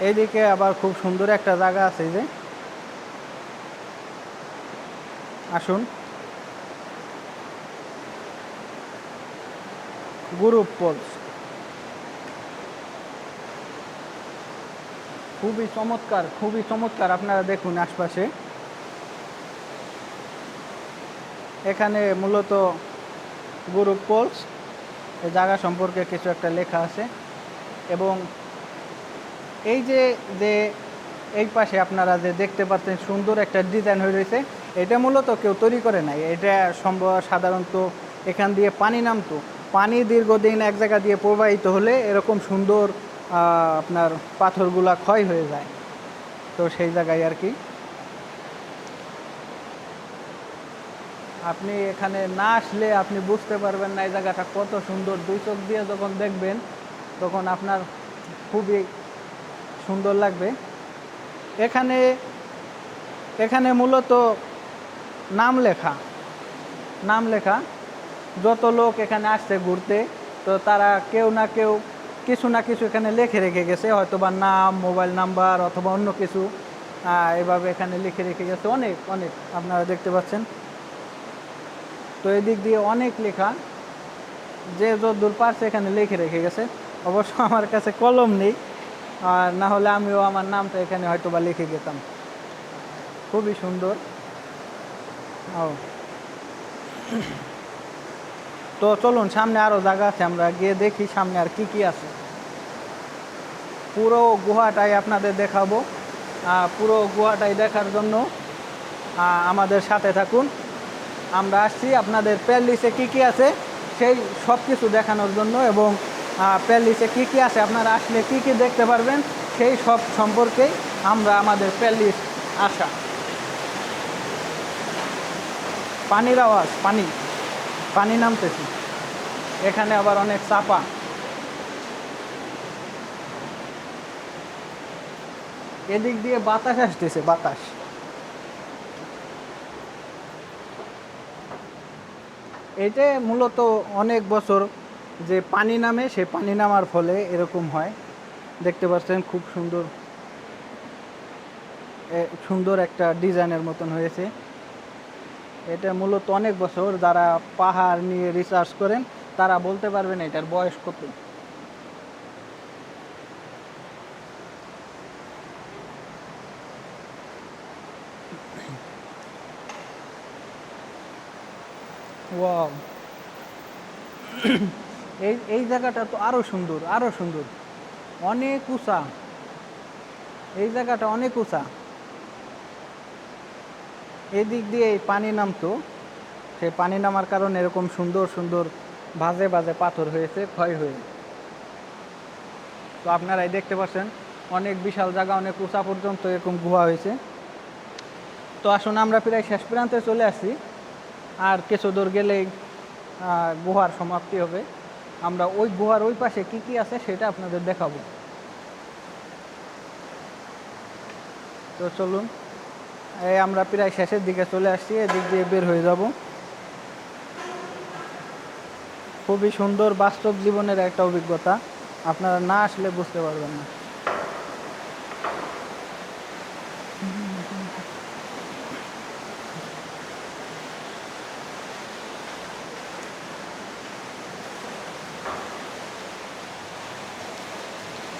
এইদিকে আবার খুব সুন্দর একটা জায়গা আছে যে। আসুন। গ্রুপ পলস। খুবই চমৎকার খুবই চমৎকার আপনারা দেখুন আশপাশে। এখানে মূলত গ্রুপ পোলস। এই জায়গা সম্পর্কে কিছু একটা লেখা আছে। এবং এই যে যে এই পাশে আপনারা যে দেখতে পাচ্ছেন সুন্দর একটা ডিজাইন হয়ে রয়েছে, এটা মূলত কেউ তৈরি করে নাই। এটা সম্ভব সাধারণত এখান দিয়ে পানি নামতো। পানি দীর্ঘদিন এক জায়গা দিয়ে প্রবাহিত হলে এরকম সুন্দর আপনার পাথরগুলা ক্ষয় হয়ে যায়। তো সেই জায়গায় আর কি। আপনি এখানে না আসলে আপনি বুঝতে পারবেন না এই জায়গাটা কত সুন্দর। দুই চোখ দিয়ে যখন দেখবেন, তখন আপনার খুবই সুন্দর লাগবে। এখানে এখানে মূলত নাম লেখা নাম লেখা। যত লোক এখানে আসছে ঘুরতে, তো তারা কেউ না কেউ, কিছু না কিছু এখানে লিখে রেখে গেছে হয়তো বা নাম, মোবাইল নাম্বার অথবা অন্য কিছু এভাবে এখানে লিখে রেখে গেছে। অনেক অনেক আপনারা দেখতে পাচ্ছেন। তো এদিক দিয়ে অনেক লেখা, যে যদ্দূর পারছে এখানে লিখে রেখে গেছে। অবশ্য আমার কাছে কলম নেই আর না হলে আমিও আমার নামটা এখানে হয়তো বা লিখে যেতাম খুবই সুন্দর। ও তো চলুন, সামনে আরও জায়গা আছে, আমরা গিয়ে দেখি সামনে আর কি কি আছে। পুরো গুহাটাই আপনাদের দেখাবো। পুরো গুহাটাই দেখার জন্য আমাদের সাথে থাকুন। আমরা আসছি, আপনাদের প্যালিসে কি কি আছে, সেই সব কিছু দেখানোর জন্য এবং প্যালিসে কি কি আছে? আপনারা আসলে কি কি দেখতে পারবেন? সেই সব সম্পর্কেই আমরা আমাদের প্যালিস আসা পানির আওয়াজ, পানি। পানি নামতেছি। এখানে আবার অনেক চাপা। এদিক দিয়ে বাতাস আসতেছে, বাতাস। এটা মূলত অনেক বছর যে পানি নামে, সেই পানি নামার ফলে এরকম হয়। দেখতে পাচ্ছেন খুব সুন্দর সুন্দর একটা ডিজাইনের মতন হয়েছে। এটা মূলত অনেক বছর যারা পাহাড় নিয়ে রিসার্চ করেন, তারা বলতে পারবেন এটার বয়স কত। ওয়াও। এই এই জায়গাটা তো আরও সুন্দর আরও সুন্দর। অনেক উঁচা। এই জায়গাটা অনেক উঁচা। এদিক দিয়ে এই পানি নামতো। সেই পানি নামার কারণে এরকম সুন্দর সুন্দর, বাজে বাজে পাথর হয়েছে, ক্ষয় হয়ে তো আপনারাই দেখতে পাচ্ছেন, অনেক বিশাল জায়গা, অনেক উঁচা পর্যন্ত এরকম গুহা হয়েছে। তো আসুন আমরা প্রায় শেষ প্রান্তে চলে আসি। আর কিছু দূর গেলেই গুহার সমাপ্তি হবে। আমরা ওই গুহার ওই পাশে কি কি আছে সেটা আপনাদের দেখাবো। তো চলুন, এই আমরা প্রায় শেষের দিকে চলে আসছি, এদিক দিয়ে বের হয়ে যাব। খুবই সুন্দর বাস্তব জীবনের একটা অভিজ্ঞতা, আপনারা না আসলে বুঝতে পারবেন না।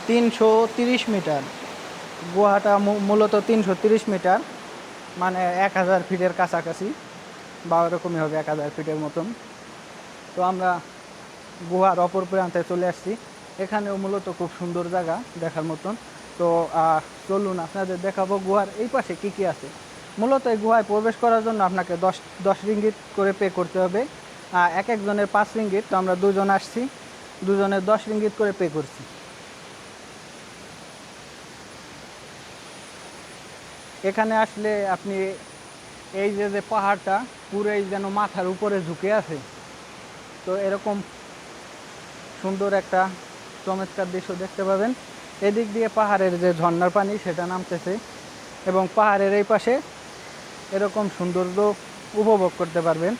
তিনশো তিরিশ মিটার। গুহাটা মূলত তিনশো তিরিশ মিটার মানে এক হাজার ফিটের কাছাকাছি, বা ওরকমই হবে এক হাজার ফিটের মতন। তো আমরা গুহার অপর প্রান্তে চলে আসছি। এখানেও মূলত খুব সুন্দর জায়গা দেখার মতন। তো চলুন আপনাদের দেখাবো গুহার এই পাশে কি কি আছে। মূলত এই গুহায় প্রবেশ করার জন্য আপনাকে দশ দশ রিঙ্গিত করে পে করতে হবে। এক একজনের পাঁচ রিঙ্গিত, তো আমরা দুজন আসছি। দুজনের দশ রিঙ্গিত করে পে করছি। এখানে আসলে আপনি এই যে যে পাহাড়টা পুরোই যেন মাথার উপরে ঝুঁকে আছে। তো এরকম সুন্দর একটা চমৎকার দৃশ্য দেখতে পাবেন। এদিক দিয়ে পাহাড়ের যে ঝর্ণার পানি সেটা নামতেছে এবং পাহাড়ের এই পাশে এরকম সৌন্দর্য উপভোগ করতে পারবেন।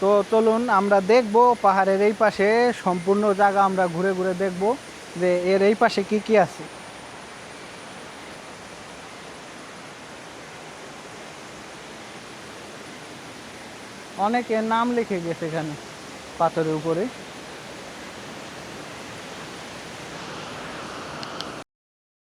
তো চলুন আমরা দেখব পাহাড়ের এই পাশে সম্পূর্ণ জায়গা আমরা ঘুরে ঘুরে দেখব যে এর এই পাশে কি কি আছে। অনেকে নাম লিখে গেছে এখানে পাথরের উপরে।